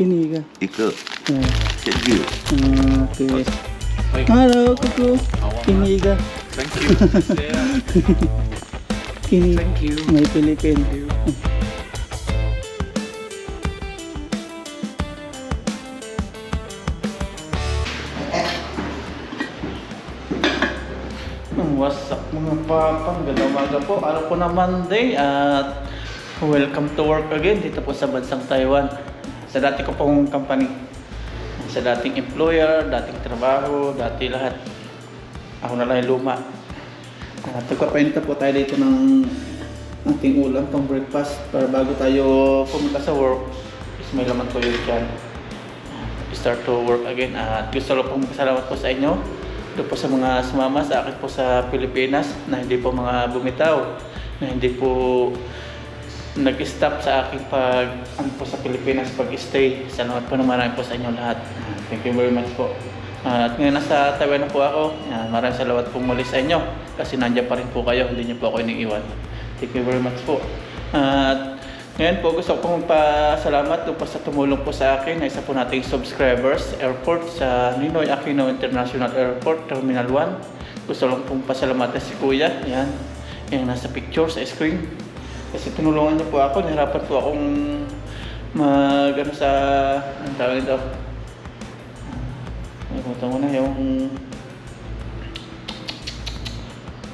Kiniga. Ikut. Ah, Cikgu. ah, okay. Halo, kuku. Awak Kiniga. Thank you. Kini. Thank you. May Pilipin. Hmm, What's up mga papang? Ganda umaga po. Araw po na Monday at welcome to work again dito po sa bansang Taiwan. Sa dati ko pong company. Sa dating employer, dating trabaho, dati lahat. Ako na lang yung luma. At nagpapainita po tayo dito ng ating ulam pang breakfast para bago tayo pumunta sa work is may laman po yun dyan. Start to work again at gusto ko pong pasalamat po sa inyo doon po sa mga sumama sa akin po sa Pilipinas na hindi po mga bumitaw na hindi po nag-stop sa aking pag ano po sa Pilipinas pag-stay. Salamat po na marami po sa inyo lahat. Thank you very much po. at ngayon nasa Taiwan na po ako. Yan, maraming salamat po muli sa inyo kasi nandiyan pa rin po kayo. Hindi niyo po ako iniiwan. Thank you very much po. At ngayon po gusto kong pasalamat doon po sa tumulong po sa akin na isa po nating subscribers airport sa Ninoy Aquino International Airport Terminal 1. Gusto lang pong pasalamatan si Kuya. Yan. Yung nasa picture sa screen. Kasi tinulungan niyo po ako, nahirapan po akong mag ano sa ang tawag ito. Nakalimutan ko na yung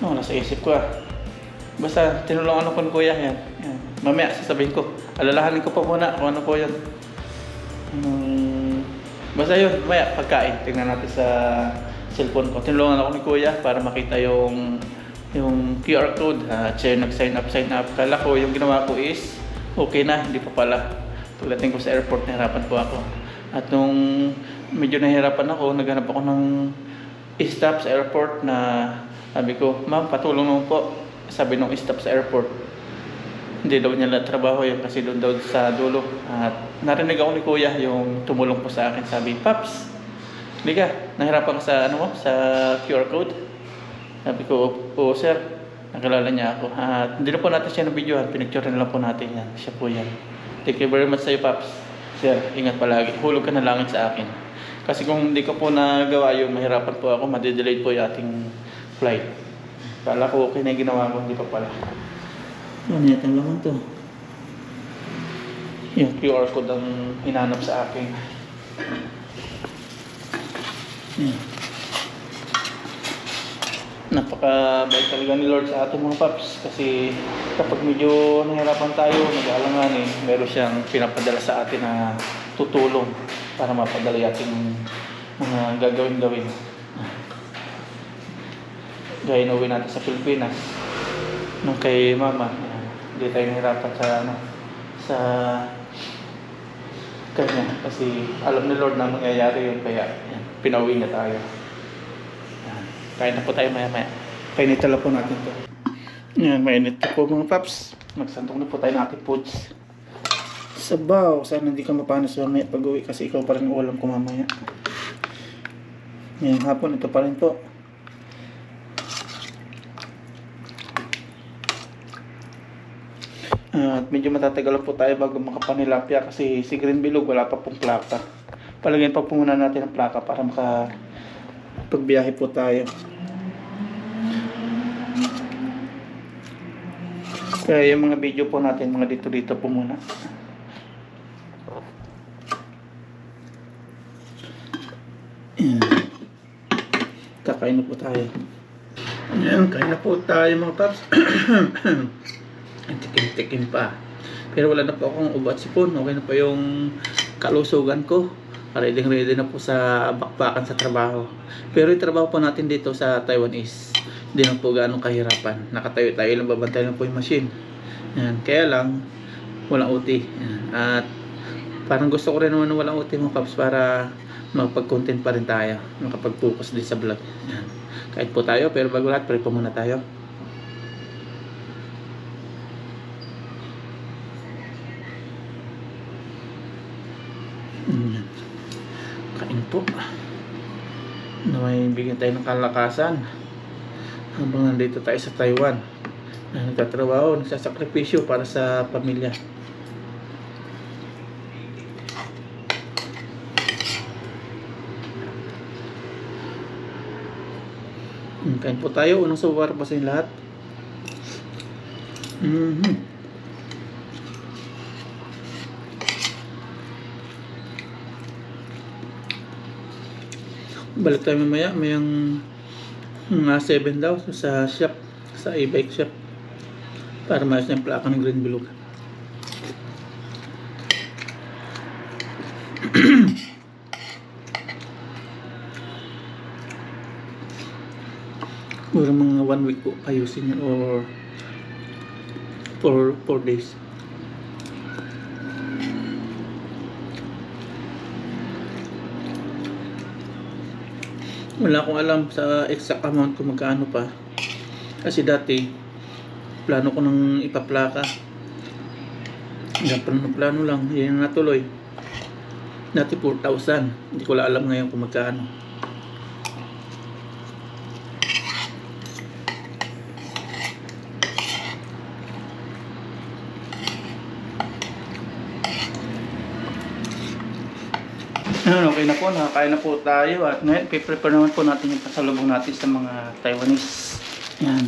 no, nasa isip ko ah. Basta tinulungan ako ni Kuya yan. yan. Mamaya sasabihin ko, alalahanin ko pa muna kung ano po yun. Um, basta yun, mamaya pagkain. Tingnan natin sa cellphone ko. Tinulungan ako ni Kuya para makita yung yung QR code. At siya yung nag-sign up, sign up. Kala ko yung ginawa ko is okay na, hindi pa pala. Pagdating ko sa airport, nahirapan po ako. At nung medyo nahirapan ako, naghanap ako ng stop sa airport na sabi ko, ma'am, patulong naman po. Sabi nung stop sa airport, hindi daw niya trabaho yun kasi doon daw sa dulo. At narinig ako ni Kuya yung tumulong po sa akin. Sabi, Paps, Liga, nahirapan ka sa ano sa QR code. Sabi ko, oo sir, nakilala niya ako. At hindi na po natin siya na videohan, pinicture na lang po natin yan. Siya po yan. Thank you very much sa iyo, Paps. Sir, ingat palagi. Hulog ka na langit sa akin. Kasi kung hindi ko po nagawa yun, mahirapan po ako, madidelay po yung ating flight. Kala ko okay na yung ginawa ko, hindi pa pala. Ano yata naman to? Yung QR code ang hinanap sa akin. Hmm. Napaka-bait talaga ni Lord sa ating mga paps kasi kapag medyo nahirapan tayo, nag-aalangan eh, meron siyang pinapadala sa atin na tutulong para mapadala yung ating mga gagawin-gawin. Gaya na uwi natin sa Pilipinas nung kay mama, hindi tayo nahirapan sa ano, sa kanya kasi alam ni Lord na mangyayari yun kaya yan, pinauwi niya tayo. Kain na po tayo maya maya. Painita lang po natin to. Yan, mainit na po mga paps. Magsantong na po tayo ng ating foods. Sabaw, sana hindi ka mapanas mamaya pag uwi kasi ikaw pa rin ulam ko mamaya. Yan, hapon ito pa rin po. At medyo matatagal po tayo bago makapanilapya kasi si Green Bilog wala pa pong plaka. Palagyan pa po muna natin ang plaka para maka pagbiyahe po tayo. Kaya yung mga video po natin, mga dito-dito po muna. Ayan. Kakain na po tayo. Ayan, kain na po tayo mga paps. Tikim-tikim pa. Pero wala na po akong ubat sipon. Okay na po yung kalusugan ko. Ready ready na po sa bakbakan sa trabaho. Pero yung trabaho po natin dito sa Taiwan is hindi na po gaano kahirapan. Nakatayo tayo lang babantay lang po yung machine. Yan. Kaya lang, walang OT. Yan. At parang gusto ko rin naman na walang OT mga paps para makapag-content pa rin tayo. Makapag-focus din sa vlog. Yan. Kahit po tayo, pero bago lahat, pray po muna tayo. po na may bigyan tayo ng kalakasan habang nandito tayo sa Taiwan na nagtatrabaho, nagsasakripisyo para sa pamilya Kain po tayo. Unang subar pa sa lahat. Mm-hmm. Balik tayo mamaya. Mayang mga 7 daw sa shop. Sa e-bike shop. Para maayos na yung plaka ng green bilog. Siguro mga one week po ayusin yun or for 4 days. Wala akong alam sa exact amount kung magkano pa. Kasi dati, plano ko nang ipaplaka. Hanggang plano-plano lang, yun natuloy. Dati 4,000. Hindi ko alam ngayon kung magkano. Ayun, okay na po. Nakakain na po tayo. At ngayon, prepare naman po natin yung pasalubong natin sa mga Taiwanese. Yan.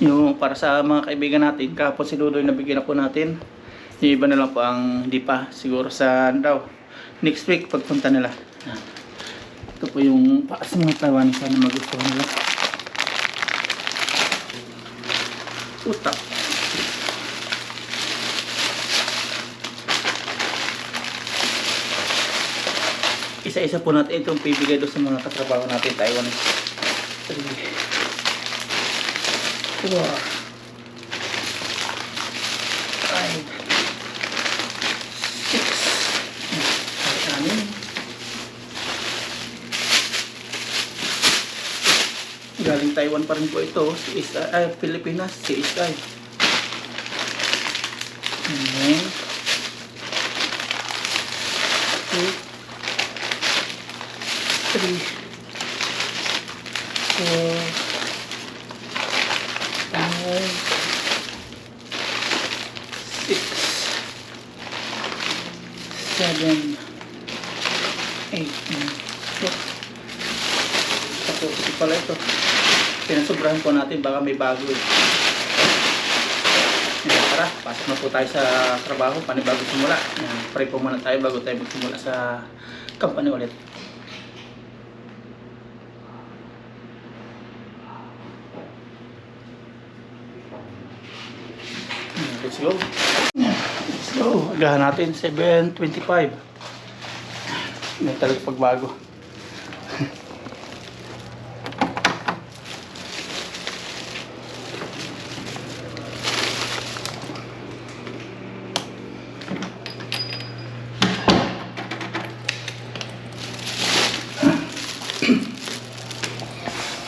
Yung para sa mga kaibigan natin, kahapon si Dudoy nabigyan na po natin. Yung iba na lang po ang hindi pa. Siguro sa ano daw. Next week, pagpunta nila. Ito po yung para sa mga Taiwanese. Sana magustuhan nila. Puta. Isa-isa po natin itong bibigay doon sa mga katrabaho natin Taiwan. 3 4 5 6 anim Galing Taiwan pa rin po ito, si Isay, ay, Pilipinas, si Isay. Ayan. Seven, eight, nine, ten. Tapos ito pala ito. Pinasobrahan po natin baka may bago eh. Yan, tara, pasok na po tayo sa trabaho, panibago simula. Yan, pray po muna tayo bago tayo magsimula sa company ulit. Let's go. Agahan natin. 7.25. May talaga pagbago.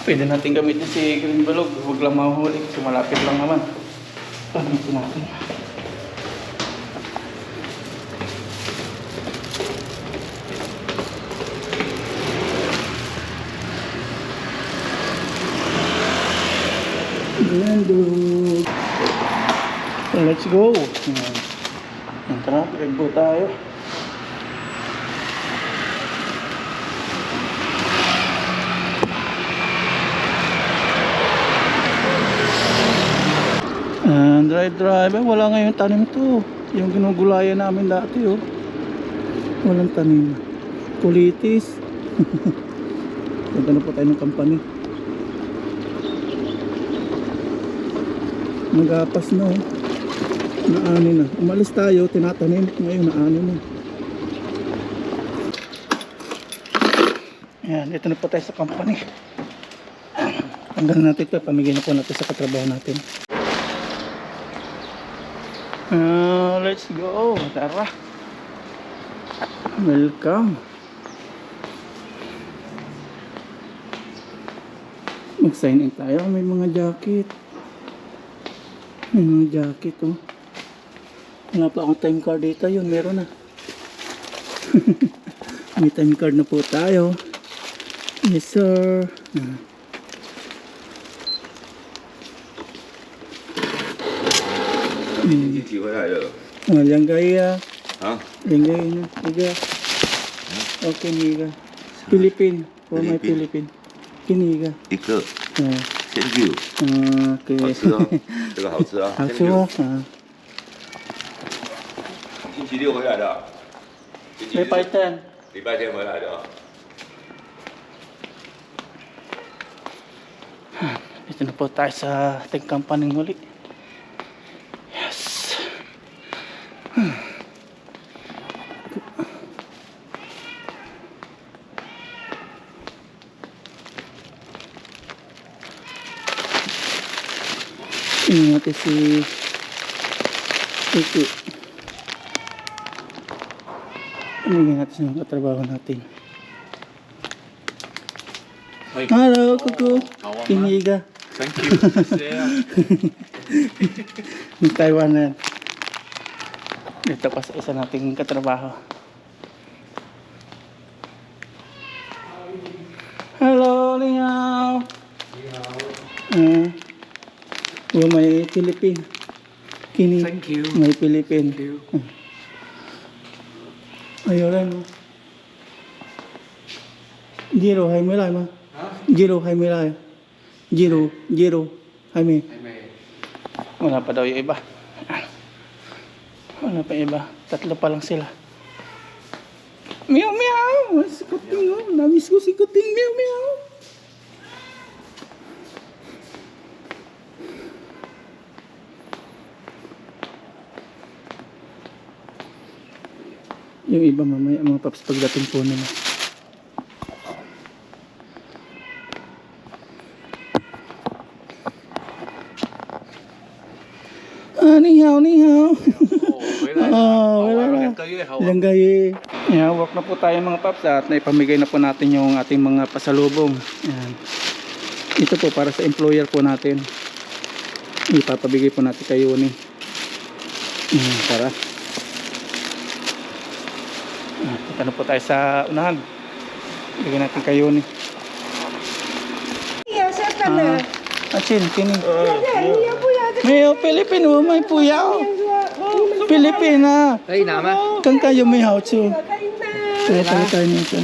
Pwede natin gamitin si Green Balog. Huwag lang mahuhuli kasi malapit lang naman. Gamitin natin. Grandog. Let's go. Yan, Tara, go tayo. And drive drive. Eh, wala ngayon tanim to. Yung ginugulayan namin dati oh. Walang tanim. Kulitis. Punta na po tayo ng company. Magapas na oh. Naani na. Umalis tayo, tinatanim. Ngayon naani na. Ayan, dito na po tayo sa company. Tanggal natin ito, pamigay na po natin sa katrabaho natin. Ah, let's go. Tara. Welcome. Mag-sign in tayo. May mga jacket. May mga jacket, oh. Wala pa akong time card dito. Yun, meron na. May time card na po tayo. Yes, sir. Ah. Hmm. 你体回来了 Ah, yan kaya. 啊？ Yan kaya na. Iga. Okay, niga. Philippine. For my Philippine. Philippine. Kiniga. 一个 嗯 Thank you，嗯好吃哦，这个好吃啊。好吃哦，嗯，星期六回来的啊，礼拜天，礼拜天回来的啊。Dito na po tayo sa ating kampaning muli. Tingnan natin si Kiki. Tingnan natin sa mga katrabaho natin. Ay, Hello, Kuku. Kawan, ma. Kiniga. Thank you. Saya. Yung Taiwan na yan. Dito pa sa isa nating katrabaho. Hello, Liao. Uh, oh, may Philippine. Kini. Thank you. May Philippine. Thank you. Ayun lang. Zero, hay mới lại mà. Zero, hay mới lại. Zero, zero, hay mới. Wala pa daw yung iba. Wala pa iba. Tatlo pa lang sila. Meow meow! Si Kuting oh. Namiss ko si Kuting. Meow meow! Yung iba mamaya mga paps pagdating po nila. Ah, ni hao, ni hao. Oh, wala na. Ah, na. eh. Ilang gaye. Yeah, walk na po tayo mga paps at naipamigay na po natin yung ating mga pasalubong. Yan. Ito po para sa employer po natin. Ipapabigay po natin kayo ni. Hmm, tara. Punta na po tayo sa unahan. Bigyan natin kayo ni. Iya, sa tala. Ah, chin, kini. Ah, Mayo, Pilipino, oh, may puyaw. Oh. Pilipina. Ah. Ay, nama. Kang kayo may haucho. Kaya tayo tayo nito.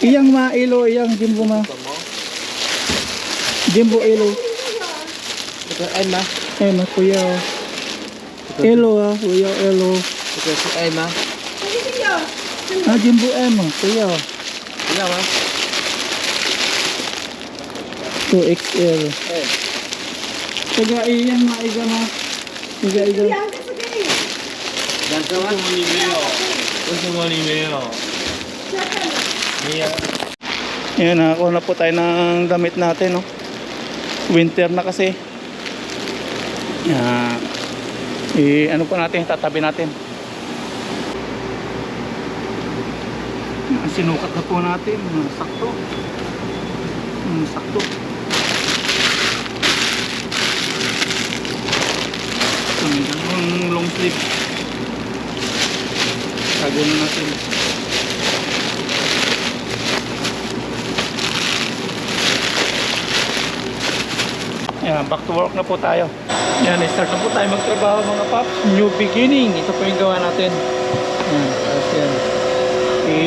Iyang mailo, iyang jimbo ma. Jimbo ilo. Ay, ma. Ay, ma, puyaw. Elo oh. ah, puyaw, elo. Elo. Ito si Emma. Ah, Jimbo Emma. Tuyo. Tuyo ma. 2XL. Eh. Taga iyan maiga ma. Taga iga. Ganto ma. Gusto mo ni Meo. Mia. Ayan, nakakuha na po tayo ng damit natin, no? Winter na kasi. Yan. Uh, eh, ano po natin, tatabi natin. Sinukat na po natin. Ah, Sakto. Hmm, sakto. Ito, may dalawang long sleeve. Tago na natin. Yan, back to work na po tayo. Yan, start na po tayo magtrabaho mga paps. New beginning. Ito po yung gawa natin. Yan,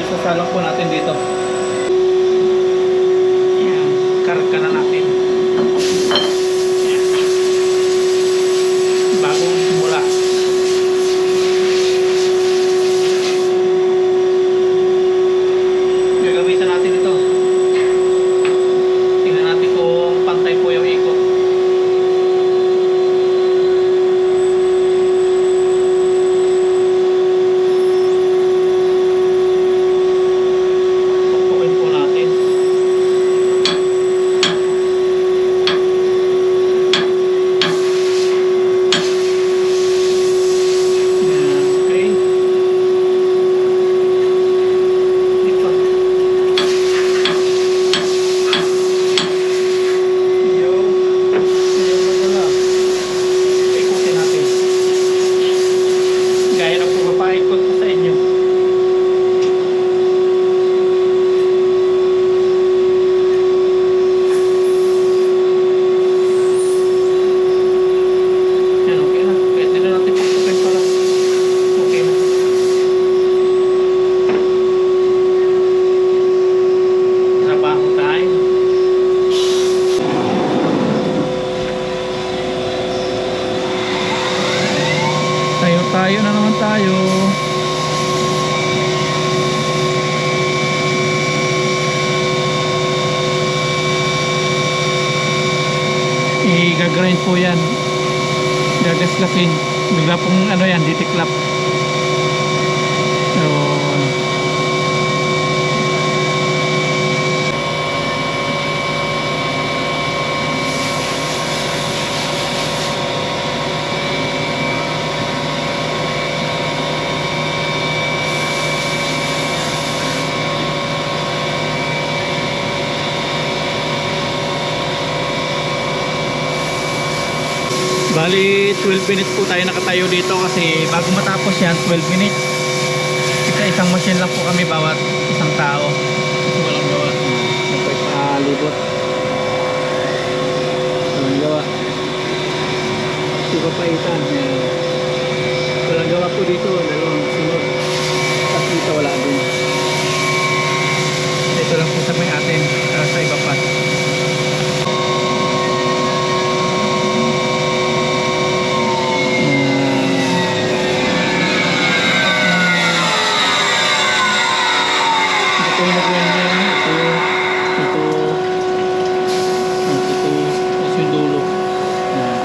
Isasalang po natin dito. Yan, karga na natin. 12 minutes po tayo nakatayo dito kasi bago matapos yan, 12 minutes. Isa isang machine lang po kami bawat isang tao. Walang gawa. Ito palibot. Walang gawa. Ito papaitan. Yan. Walang gawa po dito. Dalawang sunod. At dito wala din. Ito lang po sa may atin. Sa iba pa. Ito yung nag-render niya. Ito, ito, at ito, tapos yung dulo. Yan.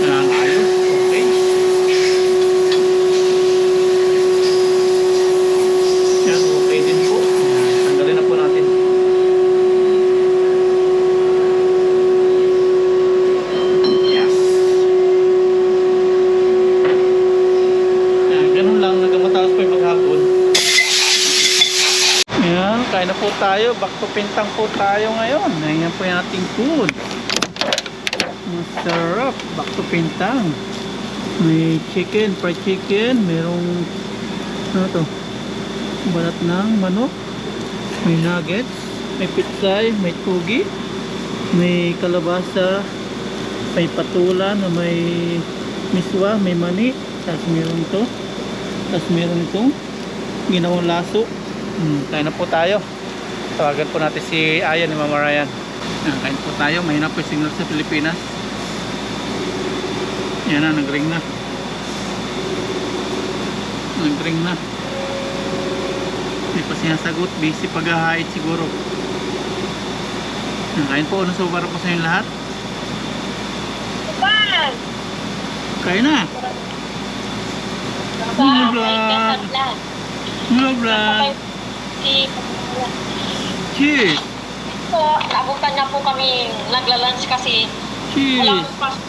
Ayan, ayos. Okay. Yan, okay din po. Ayan, Tanggalin na po natin. Yes. Ayan, ganun lang. Nagkamataas pa yung maghapon. Ayan, kain na po tayo. Back to pintang po tayo ngayon. Ayan po yung ating food. Masarap. Back to pintang. May chicken, fried chicken. Merong, ano to? Balat ng manok. May nuggets. May pitsay. May tugi. May kalabasa. May patula na may miswa. May mani. Tapos meron to. Tapos meron itong ginawang laso. Hmm, kain na po tayo. Tawagan po natin si Ayan ni Mama Ryan. Kain po tayo. Mahina po yung signal sa Pilipinas. Yan na, nag-ring na. Nag-ring na. Hindi pa sinasagot. Busy paghahait siguro. Kain po. Ano sa para po sa inyo lahat? Kain na. Hello vlog. Hello vlog. Cheers. So, abutan niya po kami nagla-lunch kasi Cheers. wala akong pasok.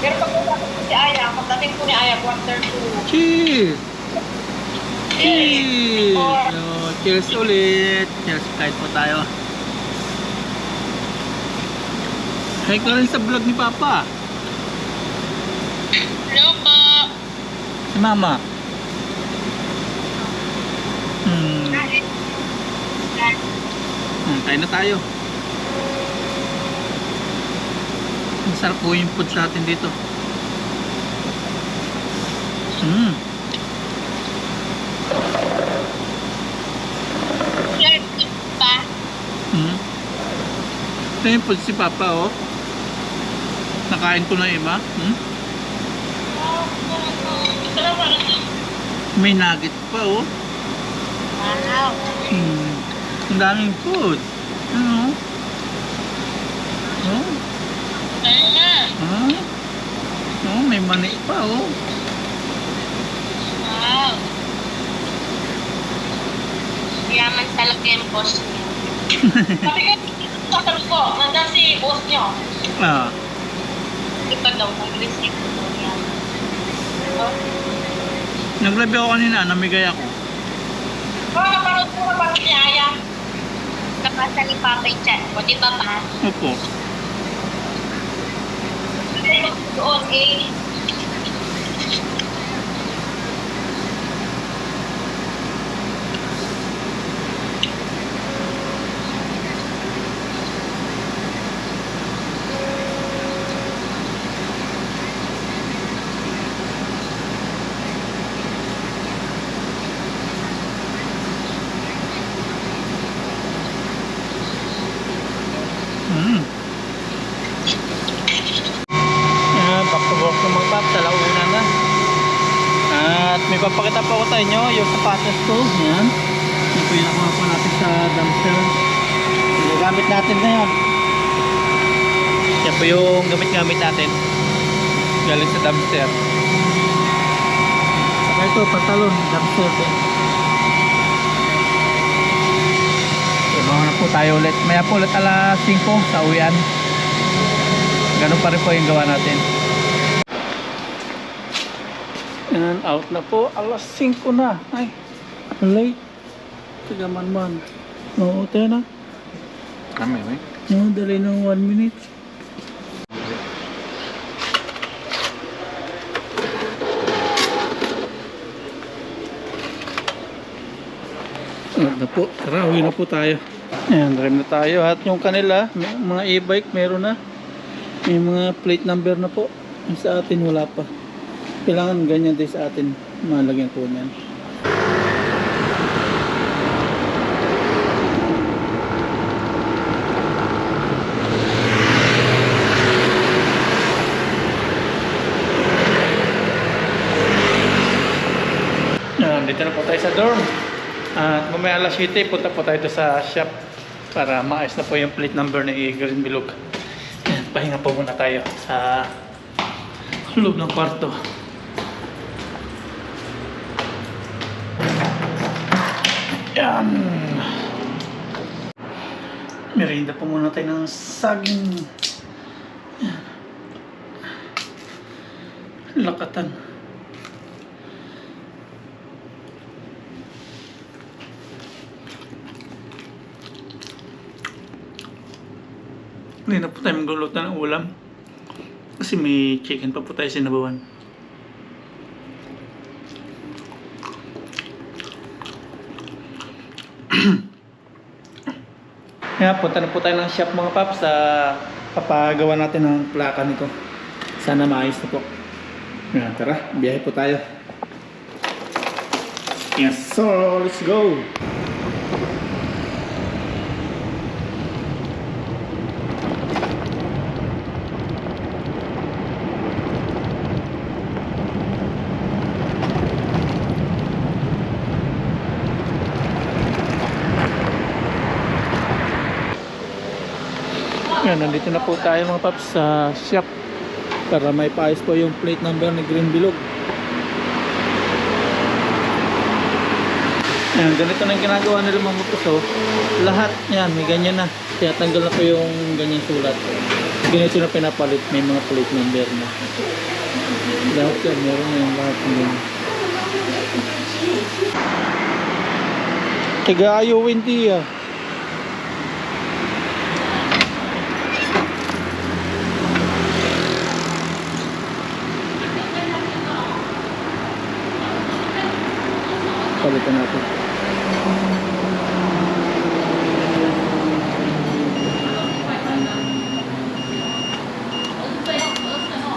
Pero pag pagdating po si Aya, pagdating po ni Aya, quarter to Cheers. Cheers. So, cheers ulit. Cheers. Kain po tayo. Hi ka rin sa vlog ni Papa. Hello po! Si Mama. Hmm. Hmm, kain na tayo. Masarap po yung food sa atin dito. Hmm. Hmm. Ito yung food si Papa, oh. Nakain ko na iba. Hmm? May nugget pa, oh. Wow! Ang daming food. Ano? Oh. Ah. Oh, may mani pa, oh. Wow! Yaman talaga yung boss niyo. Sabi ko, sasabi ko, nandang si boss niyo. Ah. Ito daw, nag-receive ko. Oh. Nag-review ako kanina, namigay ako. Oh, napanood ko na parang ni Aya. Kapasa ni Papa yung chat ko, di ba pa? Opo. Doon eh, papakita po ako sa inyo yung sapatos ko. Yan. Yan po yung nakuha po natin sa dumpster. Ginagamit natin ngayon. Yan po yung gamit-gamit natin. Galing sa dumpster. Saka ito, pantalon, dumpster din. Ibang na po tayo ulit. Maya po ulit alas 5 sa uwian. Ganun pa rin po yung gawa natin. And out na po. Alas 5 na. Ay, late. Tagaman man. Oo, tayo na. Kami, may. Oo, dali ng 1 minute. Na po. Tara, uwi na po tayo. Ayan, drive na tayo. At yung kanila, mga e-bike meron na. May mga plate number na po. Yung sa atin wala pa. Kailangan ganyan din sa atin. Malagyan po niyan. Yan, dito na po tayo sa dorm. At mamaya alas 7, punta po tayo sa shop para maayos na po yung plate number ni Green Bilog. Pahinga po muna tayo sa loob ng kwarto. Yan. Merienda po muna tayo ng saging. Yan. Lakatan. Hindi na po tayo magluluto ng ulam. Kasi may chicken pa po tayo sinabawan. Kaya punta na po tayo ng shop mga paps sa papagawa natin ng plaka nito. Sana maayos na po. Yan, tara, biyahe po tayo. Yes, so let's go! Yan, nandito na po tayo mga paps sa shop para may paayos po yung plate number ni Green Bilog. Yan, ganito na yung ginagawa nila mga paps. Oh. Lahat yan, may ganyan na. Kaya tanggal na po yung ganyan sulat. Ganito na pinapalit, may mga plate number na. Lahat yan, meron na yung lahat ng ayaw hindi ah. Palitan natin.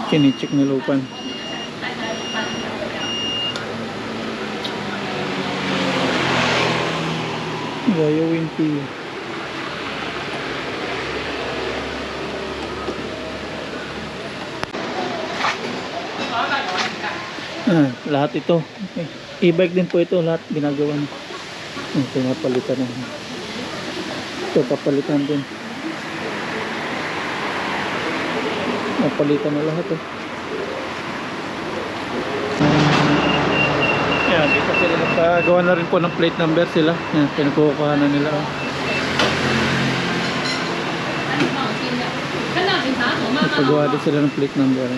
Kinichik ni Lupan. Gayawin ko yun. Ah, lahat ito. E-bike din po ito, lahat ginagawa niya. Oh, pinapalitan na. Ito, papalitan din. Napalitan na lahat eh. Yan, dito sila nagpagawa na rin po ng plate number sila. Yan, pinagkukuha na nila. oh. Nagpagawa din sila ng plate number.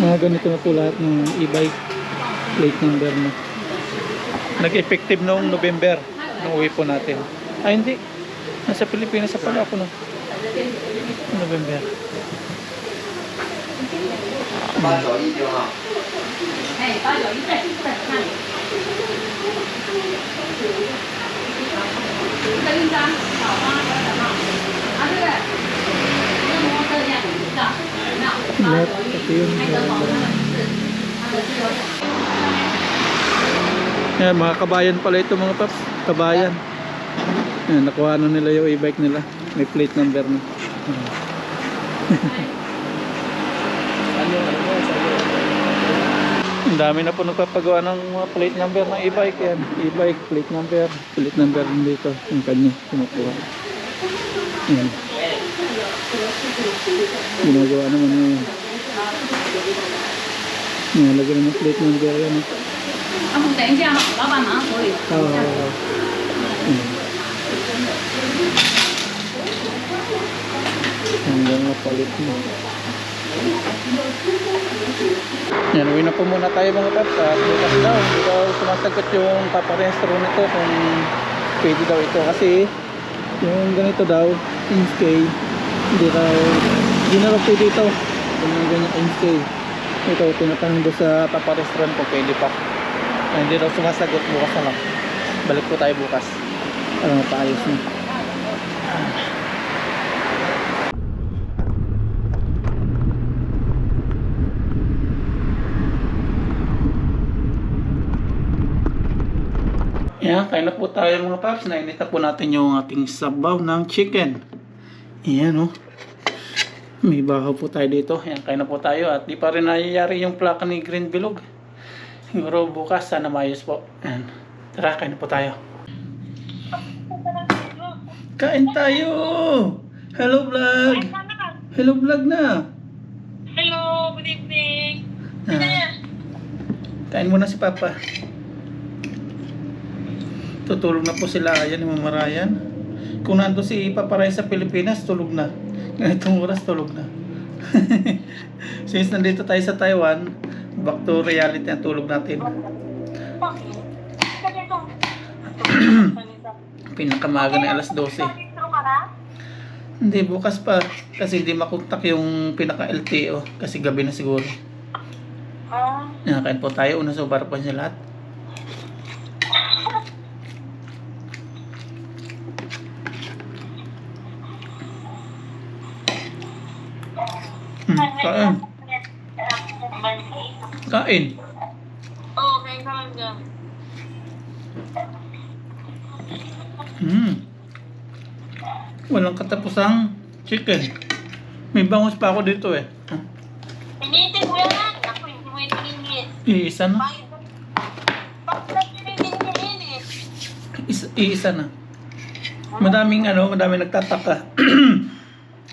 Mga ganito na po lahat ng e-bike plate number na. Nag-effective noong November nung uwi po natin. Ay hindi. Nasa Pilipinas sa pala ako no. November. 八 Left, ito yung Ayan, mga kabayan pala ito mga paps. Kabayan. Ayan, nakuha na nila yung e-bike nila. May plate number na. Ang dami na po nagpapagawa ng mga plate number ng e-bike yan. E-bike, plate number, plate number dito. Ang kanya, kinukuha. Ayan. Ginagawa naman yung Nalagyan naman plate ng gaya na. Ako, tayo siya. Baba na ako eh. Oo. Hanggang napalit mo. Yan, uwi na po muna tayo mga paps. At bukas daw, hindi daw sumasagot yung paparestro nito kung pwede daw ito. Kasi yung ganito daw, 10K, hindi daw, hindi na raw pwede ito. Mga ganyan inskay. Ito, tinatanong doon sa paparestro kung pwede pa. Ay, hindi daw sumasagot bukas na lang. Balik po tayo bukas. Para mapaayos na. Yan, kain na po tayo mga paps. Nainit na po natin yung ating sabaw ng chicken. Yan oh. May bahaw po tayo dito. Yan, kain na po tayo. At di pa rin nangyayari yung plaka ni Green Bilog. Siguro bukas sana mayos po. Yan. Tara, kain na po tayo. Kain tayo! Hello vlog! Hello vlog na! Hello, good evening. Ah, kain muna si Papa. Tutulog na po sila. Ayan yung mamarayan. Kung nando si Papa Ray sa Pilipinas, tulog na. Ganitong oras, tulog na. Since nandito tayo sa Taiwan, back to reality ang tulog natin. Pinakamaga na alas 12. Dito ka na? Hindi, bukas pa. Kasi hindi makontak yung pinaka-LTO. Kasi gabi na siguro. Ah, Nakain po tayo. Una sa para po niya lahat. Hmm, kain. Kain. Oo, kain ka lang dyan. Hmm. Walang katapusang chicken. May bangus pa ako dito eh. Pinitin mo yan. Ako, hindi mo ito init. Iisa na. Init? Isa, iisa na. Madaming ano, madaming nagtataka.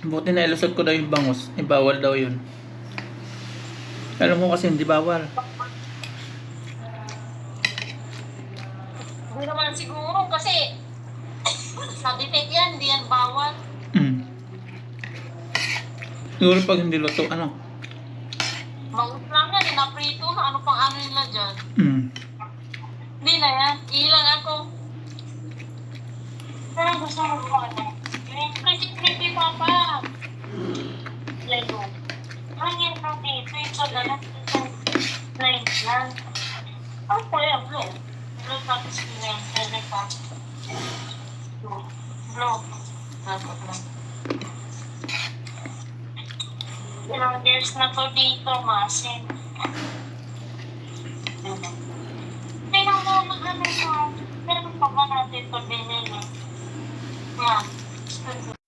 Buti na ilusot ko daw yung bangus. Eh, bawal daw yun. Alam mo kasi hindi bawal. Hindi naman siguro kasi natitik yan, hindi yan bawal. Mm. Siguro pag hindi luto, ano? Bangus lang yan, inaprito na ano pang ano nila dyan. Mm. Hindi na yan, ilang ako. Pero gusto mo ba? Yung pretty-pretty papa. Lalo. Hangin mo dito, ito na lang. Nine lang. Ano pa yan, bro? Bro, tapos yun yung pwede pa. Bro. Dapat lang. Ilang years na to dito, masin. Tingnan mo, mag-ano mo. Pero pa ba natin ito binili? Yan.